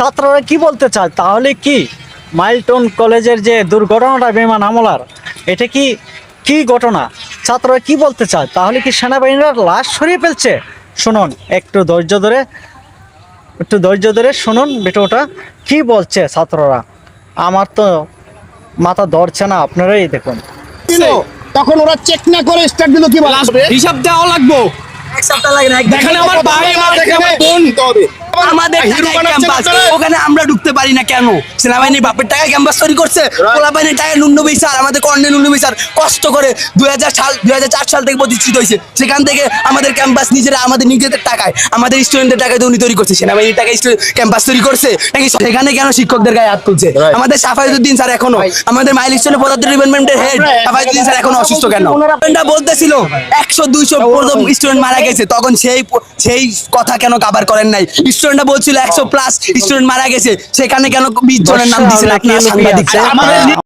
ছাত্ররা কি বলতে চায়? তাহলে কি? মাইলটন কলেজের যে দুর্ঘটনাটা বিমান হামলার এটা কি কি ঘটনা? ছাত্ররা কি বলতে চায়? তাহলে কি সেনাবাহিনীরা লাশ সরিয়ে ফেলছে? শুনুন একটু ধৈর্য ধরে একটু ধৈর্য ধরে শুনুন ভিডিওটা। কি বলছে ছাত্ররা? আমার তো মাথা ধরছে না আপনারাই দেখুন। তখন ওরা চেক না করে স্টার্ট দিল কি বলে হিসাব দেওয়া লাগবো। এক সপ্তাহ লাগে না আমার ভাই আমার দেখে আমার বোন আমাদের? ওখানে আমরা পারি না কেন? সেনাবাহিনীর বাপের টাকায় ক্যাম্পাস তৈরি করছে। পোলা বাহিনীর টাকায় নুন্নবী স্যার আমাদের কর্নেল নুন্নবী স্যার কষ্ট করে দুই হাজার সাল দুই হাজার চার সাল থেকে প্রতিষ্ঠিত হয়েছে। সেখান থেকে আমাদের ক্যাম্পাস নিজেরা আমাদের নিজেদের টাকায় আমাদের স্টুডেন্টদের টাকায় উনি তৈরি করছে। সেনাবাহিনীর টাকায় ক্যাম্পাস তৈরি করছে। নাকি সেখানে কেন শিক্ষকদের গায়ে হাত তুলছে? আমাদের সাফায়তুদ্দিন স্যার এখনও আমাদের মাইল স্টোনে পদার্থ ডিপার্টমেন্টের হেড সাফায়তুদ্দিন স্যার এখনও অসুস্থ কেন? স্টুডেন্টরা বলতেছিল একশো দুইশো প্রথম স্টুডেন্ট মারা গেছে তখন সেই সেই কথা কেন কাবার করেন নাই? স্টুডেন্টরা বলছিল একশো প্লাস স্টুডেন্ট মারা গেছে সেখানে কেন বিশ জনের নাম দিচ্ছেন আপনার সাংবাদিক